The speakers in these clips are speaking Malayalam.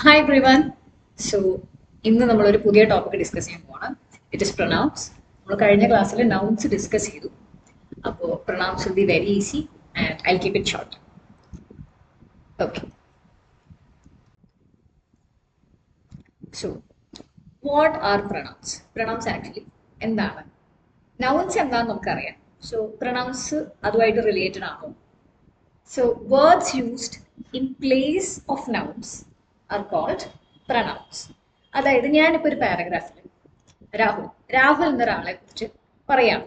ഹായ് എവ്രിവൺ സോ ഇന്ന് നമ്മളൊരു പുതിയ ടോപ്പിക് ഡിസ്കസ് ചെയ്യാൻ പോവാണ്. ഇറ്റ് ഇസ് പ്രൊനൗൺസ് നമ്മൾ കഴിഞ്ഞ ക്ലാസ്സിൽ നൗൺസ് ഡിസ്കസ് ചെയ്തു. അപ്പോൾ pronouns will be very easy and I keep it short okay so what are pronouns pronouns actually എന്താണ്? നൗൺസ് എന്താണെന്ന് നമുക്കറിയാം. സോ പ്രൊണൗൺസ് അതുമായിട്ട് റിലേറ്റഡ് ആണോ so words used in place of nouns are called pronouns അതായത് ഞാനിപ്പോൾ ഒരു പാരഗ്രാഫിൽ രാഹുൽ രാഹുൽ എന്നൊരാളെ കുറിച്ച് പറയാം.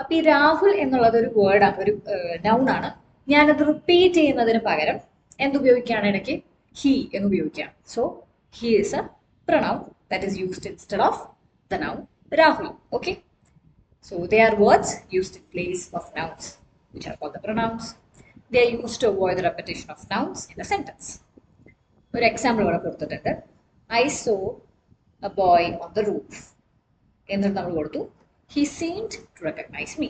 അപ്പൊ ഈ രാഹുൽ എന്നുള്ളത് ഒരു വേർഡാണ് ഒരു നൗൺ ആണ്. ഞാനത് റിപ്പീറ്റ് ചെയ്യുന്നതിന് പകരം എന്തുപയോഗിക്കുകയാണ് ഇടയ്ക്ക്? ഹി എന്ന് ഉപയോഗിക്കാം so he is a pronoun that is used instead of the noun Rahul. Okay so they are words used in place of nouns which are call the pronouns they are used to avoid repetition of nouns in a sentence. ഒരു എക്സാമ്പിൾ ഇവിടെ കൊടുത്തിട്ടുണ്ട്. I saw a boy on the roof എന്നിട്ട് നമ്മൾ കൊടുത്തു. He seemed to recognise me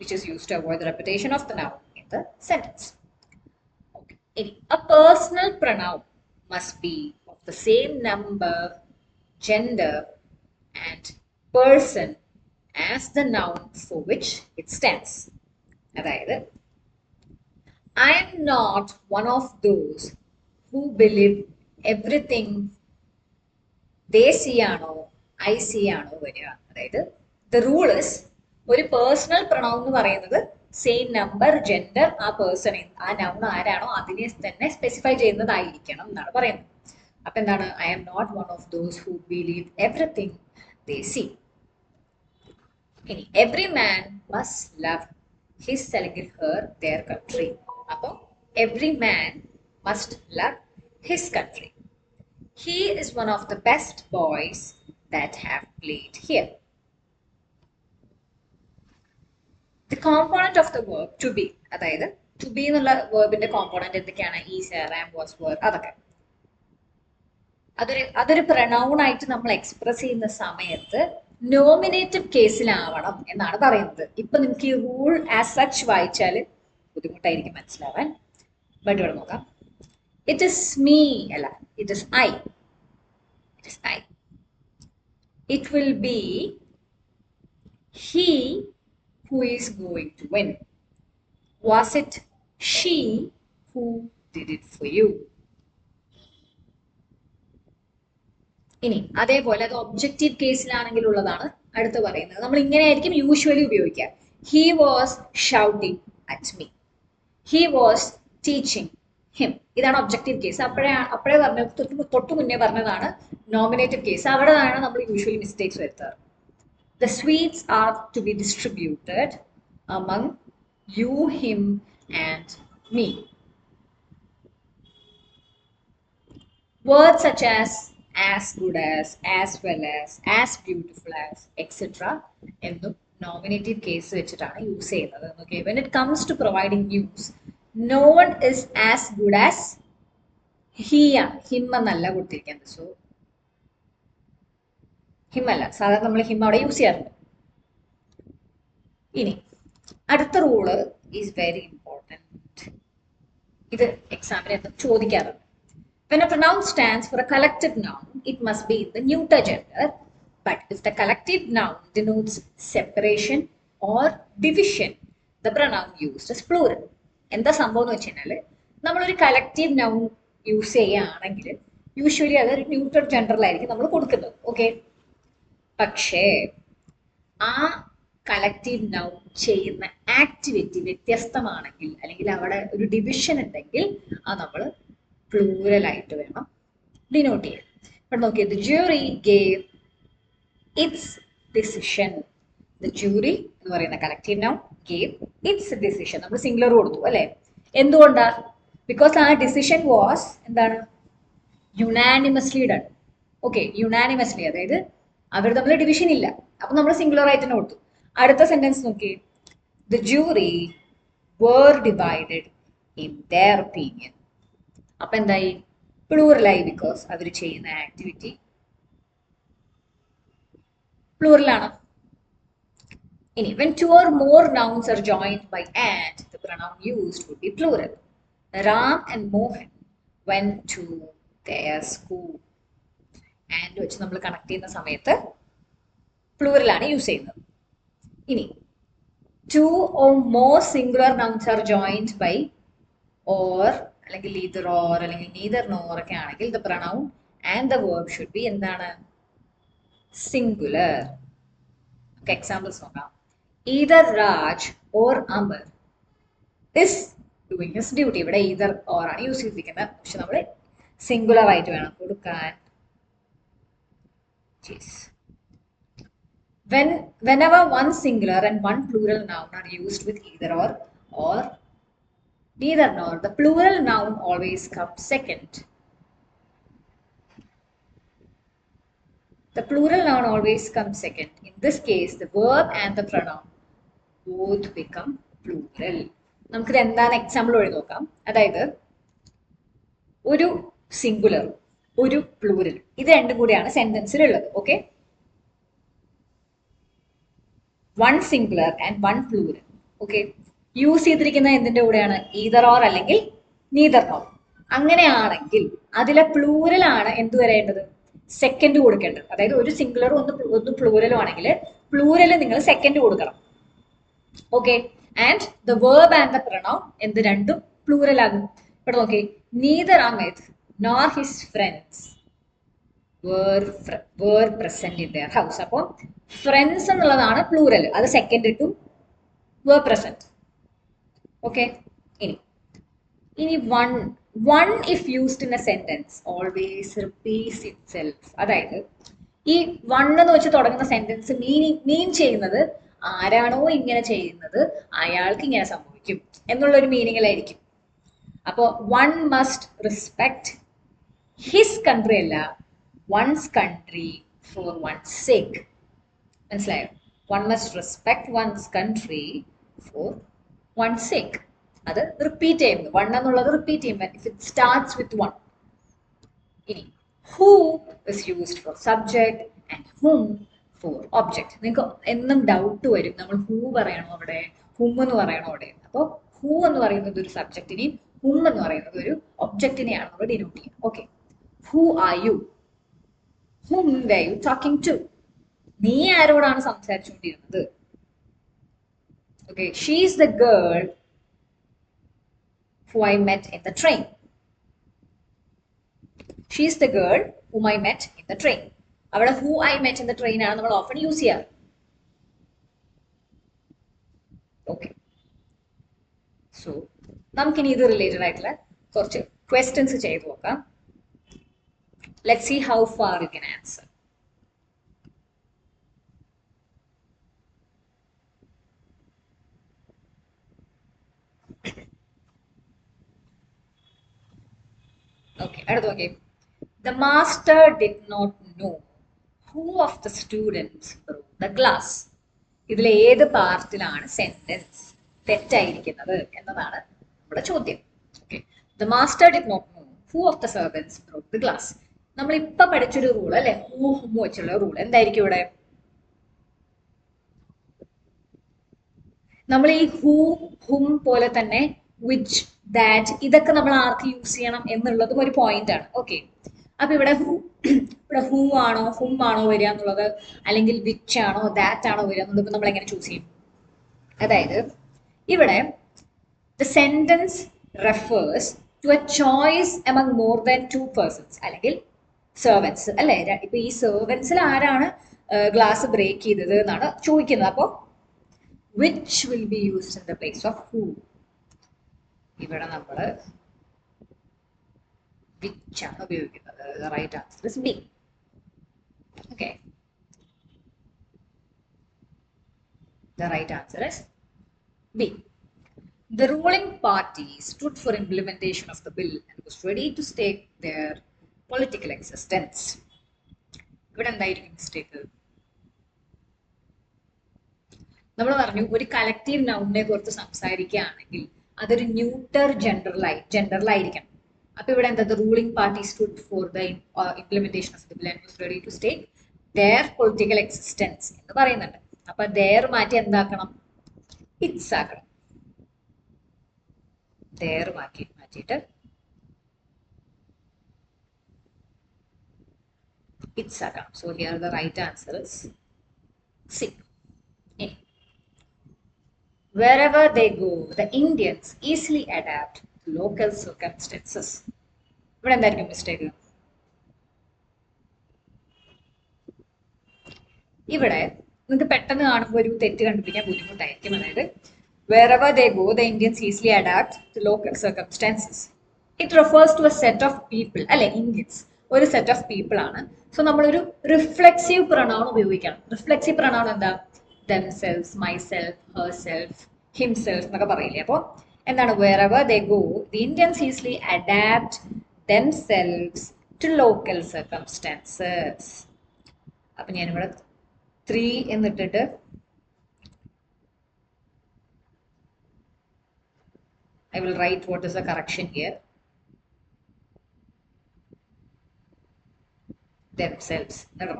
which is use to avoid the repetition of the noun in the sentence ഇനി a personal pronoun must be of the same number gender and person as the noun for which it stands അതായത് I am not one of those who believe everything they see ആണോ ഐ സി ആണോ വരിക? അതായത് ദ റൂൾ ഇസ് ഒരു പേഴ്സണൽ പ്രൊണൗൺ എന്ന് പറയുന്നത് സെയിം നമ്പർ ജെൻഡർ ആ പേഴ്സൺ ആ നൗൺ ആരാണോ അതിനെ തന്നെ സ്പെസിഫൈ ചെയ്യുന്നതായിരിക്കണം എന്നാണ് പറയുന്നത്. അപ്പൊ എന്താണ്? I am not one of those who believe everything they see ഇനി every man must love his അല്ലെങ്കിൽ ഹെർ ദർ കൺട്രി അപ്പം every man must love his country He is one of the best boys that have played here the component of the verb to be അതായത് ടു ബി എന്നുള്ള വേർബിന്റെ കോമ്പോണന്റ് എന്തൊക്കെയാണ്? ഈ സാം വാസ് വേർ അതൊക്കെ. അതൊരു അതൊരു പ്രൊനൗൺ ആയിട്ട് നമ്മൾ എക്സ്പ്രസ് ചെയ്യുന്ന സമയത്ത് നോമിനേറ്റീവ് കേസിലാവണം എന്നാണ് പറയുന്നത്. ഇപ്പൊ നിങ്ങൾക്ക് ഈ റൂൾ ആസ് സച്ച് വായിച്ചാൽ ബുദ്ധിമുട്ടായിരിക്കും മനസ്സിലാവാൻ. ബട്ട് ഇവിടെ നോക്കാം. ഇറ്റ് ഇസ് മീ അല്ല it is I it is I it will be he who is going to win was it she who did it for you ഇനി അതേപോലെ അത് ഒബ്ജക്റ്റീവ് കേസിലാണെങ്കിൽ ഉള്ളതാണ് അടുത്ത് പറയുന്നത്. നമ്മൾ ഇങ്ങനെയായിരിക്കും യൂഷ്വലി ഉപയോഗിക്കുക. He was shouting at me he was teaching him ഇതാണ് ഒബ്ജക്റ്റീവ് കേസ് അപ്പോഴേ അപ്പോഴേ പറഞ്ഞ തൊട്ട് മുന്നേ പറഞ്ഞതാണ് നോമിനേറ്റീവ് കേസ് അവിടെയാണ് നമ്മൾ usually mistakes വരുത്താറ്. The sweets are to be distributed among you him and me words such as as good as as well as as beautiful as etcetera എന്നും നോമിനേറ്റീവ് കേസ് വെച്ചിട്ടാണ് യൂസ് ചെയ്യുന്നത്. Okay when it comes to providing news no one is as good as he ആണ് ഹിം എന്നല്ല കൊടുത്തിരിക്കുന്നത് സോ ഹിം അല്ല സാധാരണ നമ്മൾ ഹിം അവിടെ യൂസ് ചെയ്യാറുണ്ട് ഇനി അടുത്ത റൂൾ ഈസ് വെരി ഇമ്പോർട്ടന്റ് ഇത് എക്സാമിന് എന്തും ചോദിക്കാറുണ്ട് When a pronoun stands for a collective noun, it must be in the neuter gender. But if the collective noun denotes separation or division, the pronoun used is plural. എന്താ സംഭവം എന്ന് വെച്ച് കഴിഞ്ഞാൽ നമ്മളൊരു കളക്റ്റീവ് നൗൺ യൂസ് ചെയ്യുകയാണെങ്കിൽ യൂഷ്വലി അതൊരു ന്യൂട്രൽ ജെൻഡറിലായിരിക്കും നമ്മൾ കൊടുക്കുന്നത് ഓക്കെ പക്ഷേ ആ കളക്റ്റീവ് നൗൺ ചെയ്യുന്ന ആക്ടിവിറ്റി വ്യത്യസ്തമാണെങ്കിൽ അല്ലെങ്കിൽ അവിടെ ഒരു ഡിവിഷൻ ഉണ്ടെങ്കിൽ ആ നമ്മൾ പ്ലൂറൽ ആയിട്ട് വേണം ഡിനോട്ട് ചെയ്യാൻ. ഇപ്പം നോക്കിയത് jury gave its decision the jury എന്ന് പറയുന്ന collective noun gave its decision നമ്മൾ സിംഗുലർ കൊടുത്തു അല്ലെ? എന്തുകൊണ്ടാ? ബിക്കോസ് ആ ഡിസിഷൻ വാസ് എന്താണ്? യുണാനിമസ്ലി ഡൺ ഓക്കെ യുണാനിമസ്ലി അതായത് അവർ തമ്മിൽ ഡിവിഷൻ ഇല്ല. അപ്പൊ നമ്മൾ സിംഗുലർ ആയിട്ട് തന്നെ കൊടുത്തു. അടുത്ത സെന്റൻസ് നോക്കി the jury were divided in their opinion അപ്പൊ എന്തായി? പ്ലൂറലായി ബിക്കോസ് അവർ ചെയ്യുന്ന ആക്ടിവിറ്റി പ്ലൂറലാണ് ഇനി when two or more nouns are joined by and the pronoun used would be plural Ram and Mohan went to their school. And വെച്ച് നമ്മൾ കണക്ട് ചെയ്യുന്ന സമയത്ത് പ്ലൂറലാണ് യൂസ് ചെയ്യുന്നത്. ഇനി two or more singular nouns are joined by or അല്ലെങ്കിൽ ഈതർ ഓർ അല്ലെങ്കിൽ നീതർ നോർ ഒക്കെ ആണെങ്കിൽ the pronoun and the verb should be എന്താണ്? സിംഗുലർ നമുക്ക് എക്സാമ്പിൾസ് നോക്കാം. Either Raj or Amar is doing his duty ഇവിടെ ഈതർ ഓർ ആണ് യൂസ് ചെയ്തിരിക്കുന്നത് പക്ഷെ നമ്മൾ സിംഗുലർ ആയിട്ട് വേണം കൊടുക്കാൻ Yes. When whenever one singular and one plural noun are used with either or or neither nor, the plural noun always comes second. The plural noun always comes second. In this case, the verb and the pronoun Both become plural. നമുക്കിത് എന്താണ് എക്സാമ്പിൾ വഴി നോക്കാം. അതായത് ഒരു സിംഗുലർ ഒരു പ്ലൂരൽ ഇത് രണ്ടും കൂടിയാണ് സെന്റൻസിലുള്ളത് okay one singular and one plural okay use ചെയ്തിരിക്കുന്ന എന്തിന്റെ കൂടെയാണ്? ഈതർ ഓർ അല്ലെങ്കിൽ നീതർ ഓർ അങ്ങനെയാണെങ്കിൽ അതിലെ പ്ലൂരൽ ആണ് എന്ത് വരേണ്ടത്? സെക്കൻഡ് കൊടുക്കേണ്ടത്. അതായത് ഒരു സിംഗുലറും ഒന്ന് ഒന്ന് പ്ലൂരലും ആണെങ്കിൽ പ്ലൂരൽ നിങ്ങൾ സെക്കൻഡ് കൊടുക്കണം. Okay and the verb and the pronoun എന്ത് രണ്ടും പ്ലൂറൽ ആകും. ഇവിടെ നോക്കി. Neither Amit nor his friends were were present in their house അപ്പോൾ ഫ്രണ്ട്സ് എന്നുള്ളതാണ് പ്ലൂറൽ അത് second to were present okay ഇനി ഇനി one one if used in a sentence always repeats itself അതായത് ഈ വൺ എന്ന് വെച്ച് തുടങ്ങുന്ന സെന്റൻസ് മീനിങ് മീൻ ചെയ്യുന്നത് ആരാണോ ഇങ്ങനെ ചെയ്യുന്നത് അയാൾക്ക് ഇങ്ങനെ സംഭവിക്കും എന്നുള്ള ഒരു മീനിങ്ങിലായിരിക്കും അപ്പോൾ one must respect his country അല്ല one's country for one sake മനസ്സിലായോ? One must respect one's country for one sake അത് റിപ്പീറ്റ് ചെയ്യുന്നു. വൺ എന്നുള്ളത് റിപ്പീറ്റ് ചെയ്യുമ്പോൾ if it starts with one ഇനി who is used for subject and whom for object നിങ്ങൾക്ക് എന്നും ഡൗട്ട് വരും. നമ്മൾ ഹൂ പറയണോ അവിടെ? ഹും എന്ന് പറയണോ അവിടെ? അപ്പോൾ ഹൂ എന്ന് പറയുന്നത് ഒരു സബ്ജക്റ്റിനെയും ഹും എന്ന് പറയുന്നത് ഒരു ഒബ്ജക്റ്റിനെയാണ് നമ്മൾ ഡിനോട്ട് ചെയ്യുന്നത്. Okay who are you whom were you talking to നീ ആരോടാണ് സംസാരിച്ചുകൊണ്ടിരുന്നത്? Okay she's the girl who I met in the train she's the girl who I met in the train. അവിടെ ഹൂ ഐ മെറ്റ് എന്ന ട്രെയിൻ ആണ് നമ്മൾ ഓഫൺ യൂസ് ചെയ്യാറ്. ഓക്കെ സോ നമുക്ക് ഇനി ഇത് റിലേറ്റഡ് ആയിട്ടുള്ള കുറച്ച് ക്വസ്റ്റ്യൻസ് ചെയ്ത് നോക്കാം. Let see how far you can answer okay അടുത്ത് നോക്കി the master did not know who of the students the class ഇതിൽ ഏത് പാർട്ടിലാണ് സെന്റൻസ് തെറ്റായിരിക്കുന്നത് എന്നതാണ് നമ്മുടെ ചോദ്യം. Okay the master did not know who of the servants broke the class നമ്മൾ ഇപ്പൊ പഠിച്ചൊരു റൂൾ അല്ലെ? ഹൂ ഹും വെച്ചുള്ള റൂൾ എന്തായിരിക്കും ഇവിടെ? നമ്മൾ ഈ ഹൂ ഹും പോലെ തന്നെ വിച്ച് ദാറ്റ് ഇതൊക്കെ നമ്മൾ ആർക്ക് യൂസ് ചെയ്യണം എന്നുള്ളതും ഒരു പോയിന്റ് ആണ്. ഓക്കെ അപ്പൊ ഇവിടെ ഹൂ ഇവിടെ ഹൂ ആണോ ഹും ആണോ വരിക എന്നുള്ളത് അല്ലെങ്കിൽ വിച്ച് ആണോ ദാറ്റ് ആണോ വരിക എന്നുള്ളത് നമ്മൾ എങ്ങനെ ചൂസ് ചെയ്യും? അതായത് ഇവിടെ the sentence refers to a choice among more than two persons അല്ലെങ്കിൽ സെർവൻസ് അല്ലെ? ഇപ്പൊ ഈ സെർവൻസിൽ ആരാണ് ഗ്ലാസ് ബ്രേക്ക് ചെയ്തത് എന്നാണ് ചോദിക്കുന്നത്. അപ്പോൾ which will be used in the place of who ഇവിടെ നമ്മൾ വിച്ച് ആണ് ഉപയോഗിക്കുന്നത് right answer is B okay the right answer is B. The ruling party stood for implementation of the bill and was ready to stake their political existence. ഇവിടെ എന്തായിരിക്കും മിസ്റ്റേക്ക് നമ്മൾ പറഞ്ഞു ഒരു കളക്റ്റീവ് നൗണിനെ കുറിച്ച് സംസാരിക്കുകയാണെങ്കിൽ അതൊരു ന്യൂട്ടർ ജനറലായി ജനറലായിരിക്കണം അപ്പൊ ഇവിടെ എന്താ ruling party stood for the implementation of the bill and was ready to stake their political existence എന്ന് പറയുന്നുണ്ട്. അപ്പൊ ദയർ മാറ്റി എന്താക്കണം? ഇറ്റ്സ് ആക്കണം. ദയർ മാറ്റി മാറ്റിയിട്ട് it's So here the right answer is C. C Wherever they go, the Indians easily adapt to circumstances ഇവിടെ എന്തായിരിക്കും മിസ്റ്റേക്ക് ഇവിടെ നിങ്ങൾക്ക് പെട്ടെന്ന് കാണുമ്പോൾ ഒരു തെറ്റ് കണ്ടുപിടിക്കാൻ ബുദ്ധിമുട്ടായിരിക്കും. അതായത് wherever they go the indians easily adapt to local circumstances. It refers to a set of people അല്ലെ ഇന്ത്യൻസ് ഒരു സെറ്റ് ഓഫ് പീപ്പിൾ ആണ്. സോ നമ്മളൊരു റിഫ്ലെക്സീവ് പ്രണൗൺ ഉപയോഗിക്കണം. റിഫ്ലെക്സീവ് പ്രണൗൺ എന്താ? ദംസെൽസ് മൈസെൽഫ് ഹെർസെൽഫ് ഹിംസെൽഫ് എന്നൊക്കെ പറയില്ലേ? അപ്പോൾ എന്താണ് wherever they go the indians easily adapt themselves to local circumstances അപ്പൊ ഞാനിവിടെ three എന്നിട്ടിട്ട് I will write what is the correction here. Themselves. No, no.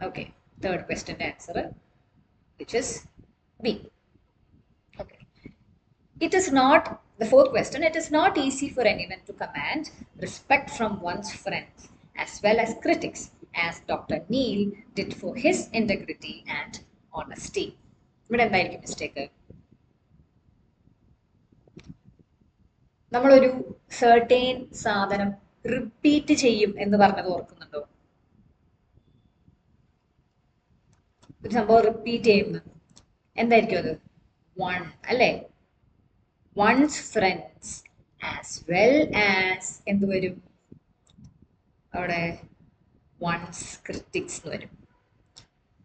Okay. Third question answer, which is B. Okay. It is not, the fourth question, it is not easy for anyone to command respect from one's friends as well as critics, as Dr. Neil did for his integrity and honesty. ഇവിടെ എന്തായിരിക്കും മിസ്റ്റേക്ക് നമ്മളൊരു സെർട്ടേൺ സാധനം റിപ്പീറ്റ് ചെയ്യും എന്ന് പറഞ്ഞത് ഓർക്കുന്നുണ്ടോ ഒരു സംഭവം റിപ്പീറ്റ് ചെയ്യുന്നു എന്തായിരിക്കും അത് വൺ അല്ലേ one's friends. As well as എന്ത് വരും? അവിടെ വൺസ് ക്രിറ്റിക്സ് എന്ന് വരും.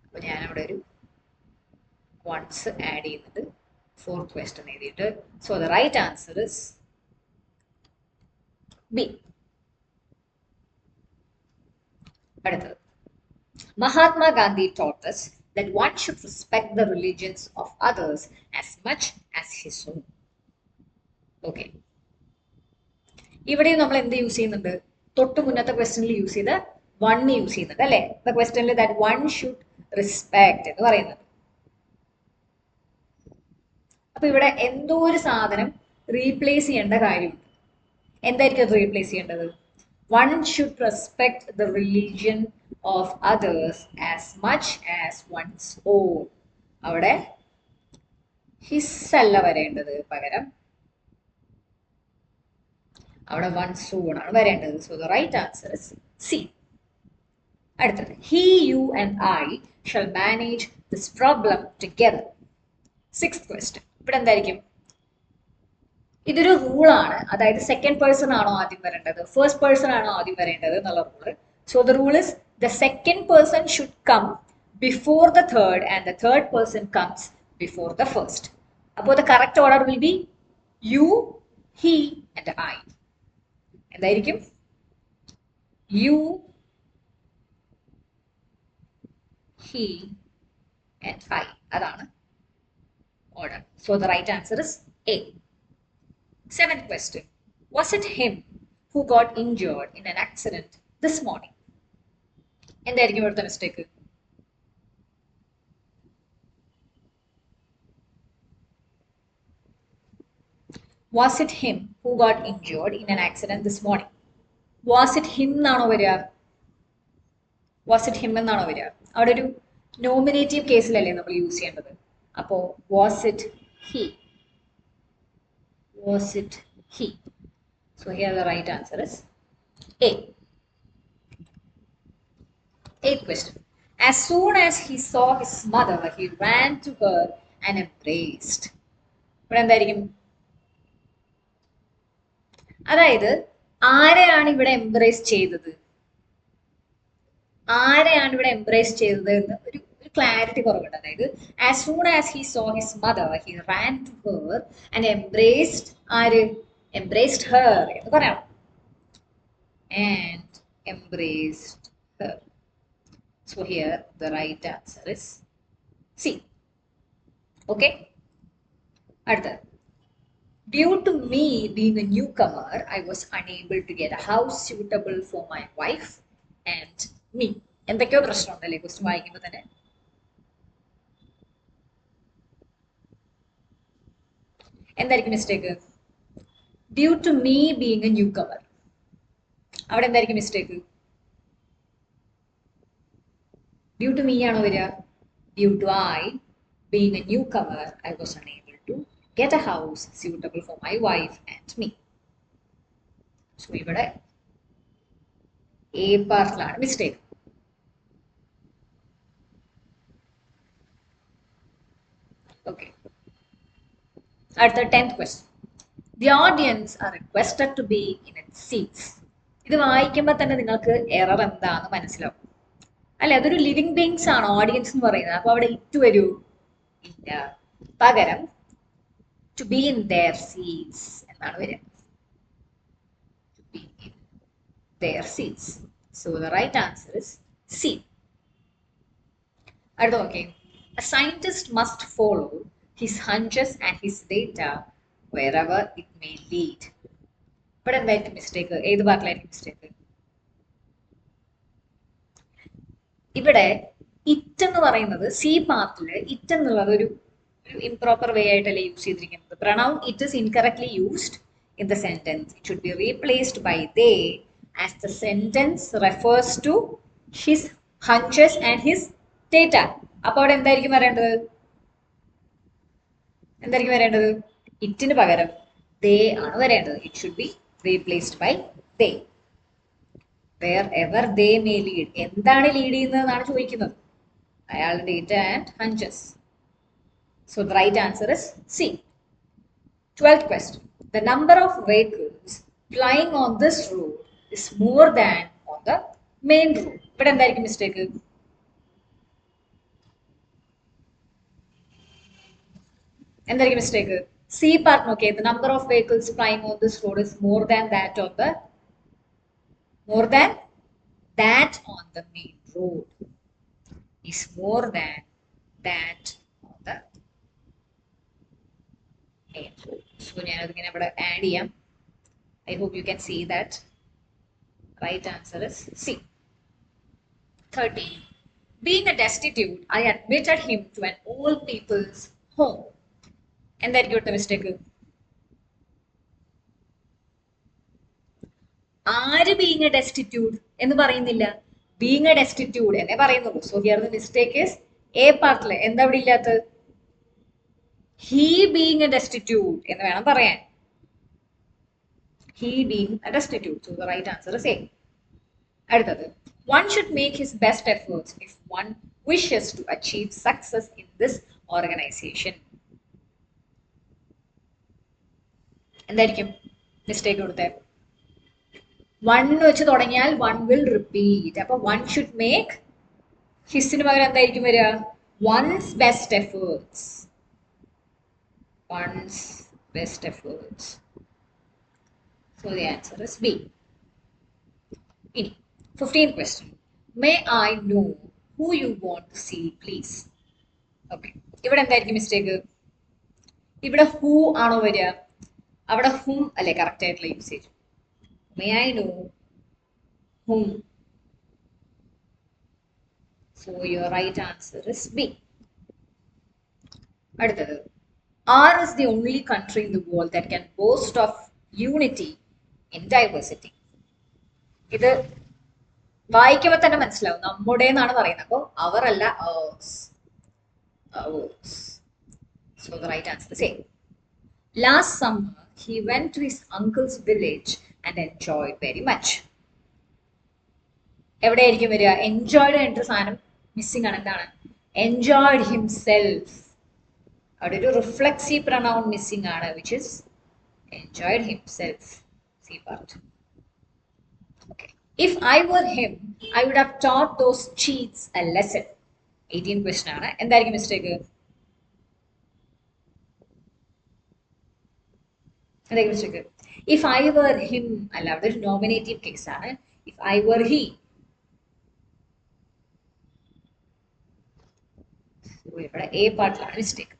അപ്പൊ ഞാൻ അവിടെ ഒരു വൺസ് ആഡ് ചെയ്യുന്നത് ഫോർത്ത് ക്വസ്റ്റൻ എഴുതിയിട്ട്. So the right answer is B അടുത്തത്. Mahatma Gandhi taught us that one should respect the religions of others as much as his. Okay ഇവിടെയും നമ്മൾ എന്ത് യൂസ് ചെയ്യുന്നുണ്ട്? തൊട്ട് മുന്നത്തെ ക്വസ്റ്റനിൽ യൂസ് ചെയ്ത വൺ യൂസ് ചെയ്യുന്നുണ്ട് അല്ലെ? ദ ക്വസ്റ്റനിൽ ദാറ്റ് വൺ ഷുഡ് റെസ്പെക്ട് എന്ന് പറയുന്നത്. അപ്പൊ ഇവിടെ എന്തോ ഒരു സാധനം റീപ്ലേസ് ചെയ്യേണ്ട കാര്യം. എന്തായിരിക്കും അത് റീപ്ലേസ് ചെയ്യേണ്ടത്? One should respect the religion of others as much as one's own അവിടെ ഹിസ് അല്ല വരേണ്ടത് പകരം. അവിടെ വൺ സൂൺ ആണ്. വരേണ്ടത്. So the right answer is C അടുത്തത്. He you and I shall manage this problem together six question ഇവിടെ എന്തായിരിക്കും? ഇതൊരു റൂളാണ് അതായത് സെക്കൻഡ് പേഴ്സൺ ആണോ ആദ്യം വരേണ്ടത്? ഫസ്റ്റ് പേഴ്സൺ ആണോ ആദ്യം വരേണ്ടത് എന്നുള്ള rule so the rule is the second person should come before the third and the third person comes before the first അപ്പോൾ the correct order will be you he and I എന്തായിരിക്കും യു ഹി ആൻഡ് ഐ അതാണ് order so the right answer is A Seventh question. Was it him who got injured in an accident this morning? എന്തായിരിക്കും ഇവിടുത്തെ mistake was it him who got injured in an accident this morning was it him എന്നാണോ വരിക? വാസ് ഇറ്റ് ഹിം എന്നാണോ വരിക? അവിടെ ഒരു നോമിനേറ്റീവ് കേസിലല്ലേ നമ്മൾ യൂസ് ചെയ്യേണ്ടത്? അപ്പോ was it he was it he so here the right answer is A Eighth question. As soon as he saw his mother, he ran to her and embraced. ഇവിടെ എന്തായിരിക്കും അതായത് ആരെയാണ് ഇവിടെ എംബ്രേസ് ചെയ്തത്? ആരെയാണ് ഇവിടെ എംബ്രേസ് ചെയ്തത് എന്ന് ഒരു ക്ലാരിറ്റി കുറവുണ്ട്. അതായത് as soon as he saw his mother he ran to her and embraced ആര്? എംബ്രേസ്ഡ് ഹർ എന്ന് പറയാം. And embraced her so here the right answer is C okay അടുത്തത്. Due to me being a newcomer, I was unable to get a house suitable for my wife and me. എന്തൊക്കെയോ പ്രശ്നമുണ്ടല്ലേ ക്വസ്റ്റ്യൻ വായിക്കുമ്പോൾ തന്നെ. എന്തായിരിക്കും mistake due to me being a newcomer അവിടെ എന്തായിരിക്കും മിസ്റ്റേക്ക് ഡ്യൂ ടു മീ ആണോ വരിക? Due to I being a newcomer I was unable get a house suitable for my wife and me so ഇവിടെ എ പാർട്ടിലാണ് മിസ്റ്റേക്ക് ഓക്കെ അടുത്ത tenth question the audience are requested to be in it seats ഇത് വായിക്കുമ്പോൾ തന്നെ നിങ്ങൾക്ക് എറർ എന്താന്ന് മനസ്സിലാവും. അല്ലെ? അതൊരു ലിവിങ് ബീങ്സ് ആണ് ഓഡിയൻസ് എന്ന് പറയുന്നത്. അപ്പൊ അവിടെ ഇറ്റ് വരൂ. ഇല്ല. പകരം to be in their seats എന്നാണ് വരിക. To be in their seats so the right answer is C അടുത്ത നോക്കേ A scientist must follow his hunches and his data wherever it may lead. ഇവിടെ എന്തായിരിക്കും മിസ്റ്റേക്ക് ഏത് പാർട്ടിലായിരിക്കും മിസ്റ്റേക്ക് ഇവിടെ ഇറ്റ് എന്ന് പറയുന്നത് സി പാർട്ടിൽ ഇറ്റ് എന്നുള്ളത് ഒരു ഇംപ്രോപ്പർ വേ ആയിട്ടല്ലേ യൂസ് ചെയ്തിരിക്കുന്നത്. Pronoun it is incorrectly used in the sentence it should be replaced by they as the sentence refers to his hunches and his data അപ്പൊ അവിടെ എന്തായിരിക്കും വരേണ്ടത്? എന്തായിരിക്കും വരേണ്ടത്? ഇറ്റിന് പകരം ദേ ആണ് വരേണ്ടത്. It should be replaced by they wherever they may lead എന്താണ് ലീഡ് ചെയ്യുന്നതെന്നാണ് ചോദിക്കുന്നത്? അയാളുടെ data and hunches so the right answer is C twelfth question the number of vehicles flying on this route is more than on the main route ഇവിടെ എന്തായിരിക്കും മിസ്റ്റേക്ക് എന്തായിരിക്കും മിസ്റ്റേക്ക് സി പാർട്ട് നോക്കിയേ the number of vehicles flying on this road is more than that of the more than that on the main road is more than that So ഞാനതിങ്ങനെ ഇവിടെ ആഡ് ചെയ്യാം. I hope you can see that right answer is C thirteen being a destitute I admitted him to an old people's home എന്തായിരിക്കും ഇവിടുത്തെ മിസ്റ്റേക്ക് ആര് ബീങ് എ ഡെസ്റ്റിറ്റ്യൂട്ട് എന്ന് പറയുന്നില്ല? ബീങ് എ ഡെസ്റ്റിറ്റ്യൂഡ് എന്നേ പറയുന്നുള്ളൂ. So here the mistake is A പാർട്ടിൽ എന്താ ഇവിടെ ഇല്ലാത്തത്? ഹീ ബീങ് ഡെസ്റ്റിറ്റ്യൂട്ട് എന്ന് വേണം പറയാൻ. He being destitute so the right answer is A അടുത്തത്. One should make his best efforts if one wishes to achieve success in this organisation എന്തായിരിക്കും? മിസ്റ്റേക്ക് കൊടുത്തേ. വൺ വെച്ച് തുടങ്ങിയാൽ വൺ വിൽ റിപ്പീറ്റ് അപ്പൊ വൺ ഷുഡ് മേക്ക് ഹിസിന് പകരം എന്തായിരിക്കും വരിക? One's best efforts one's best efforts so the answer is B ഇനി fifteen question may I know who you want to see please okay ഇവിടെ എന്തായിരിക്കും മിസ്റ്റേക്ക് ഇവിടെ ഹൂ ആണോ വരിക? അവിടെ ഹും അല്ലേ കറക്റ്റ് ആയിട്ടുള്ള usage may I know hmm so your right answer is B അടുത്തത്. ആർ is the only country in the world that can boast of unity in diversity ഇത് വായിക്കുമ്പോൾ തന്നെ മനസ്സിലാവും. നമ്മുടെ എന്നാണ് പറയുന്നത്. അപ്പോൾ അവർ അല്ല last summer he went to his uncle's village and enjoyed very much. എവിടെയായിരിക്കും വരിക? എൻജോയ്ഡ് കഴിഞ്ഞിട്ട് സാധനം മിസ്സിംഗ് ആണ്. എന്താണ്? എൻജോയ്ഡ് ഹിംസെൽഫ് അവിടെ ഒരു റിഫ്ലക്സീവ് പ്രൊണൗൺ മിസ്സിംഗ് ആണ് which is enjoyed himself C part if I were him I would have taught those cheats a lesson eighteen question ആണ്. എന്തായിരിക്കും മിസ്റ്റേക്ക് എന്തായിരിക്കും mistake if I were him അല്ല അവിടെ ഒരു നോമിനേറ്റീവ് കേസ് ആണ്. ഇഫ് ഐ വർ ഹി ഇവിടെ എ പാർട്ടിലാണ് മിസ്റ്റേക്ക്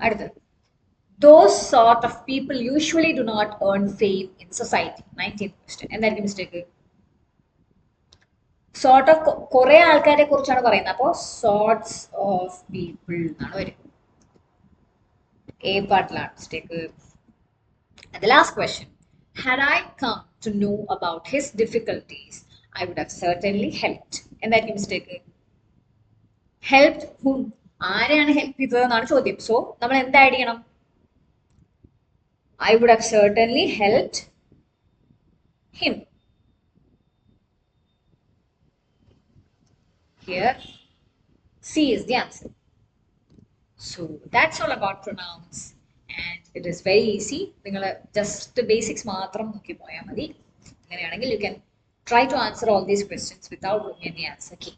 അടുത്തത്. Those sort of people usually do not earn fame in society nineteen question എന്തായിരിക്കും മിസ്റ്റേക്ക് സോർട്ട് ഓഫ് കുറെ ആൾക്കാരെ കുറിച്ചാണ് പറയുന്നത്. അപ്പോൾ സോർട്സ് ഓഫ് പീപ്പിൾ എന്നാണ് വരും A പാർട്ടിലാണ് mistake The last question. Had I come to know about his difficulties, I would have certainly helped എന്തായിരിക്കും മിസ്റ്റേക്ക് ഹെൽപ് ഹും ആരെയാണ് ഹെൽപ്പ് ചെയ്തത് എന്നാണ് ചോദ്യം. സോ നമ്മൾ എന്താ ആഡ് ചെയ്യണം? I would have certainly help him here C is the answer so that's all about pronouns and it is very easy നിങ്ങൾ ജസ്റ്റ് ബേസിക്സ് മാത്രം നോക്കി പോയാൽ മതി. അങ്ങനെയാണെങ്കിൽ you can try to answer all these questions without looking any answer key.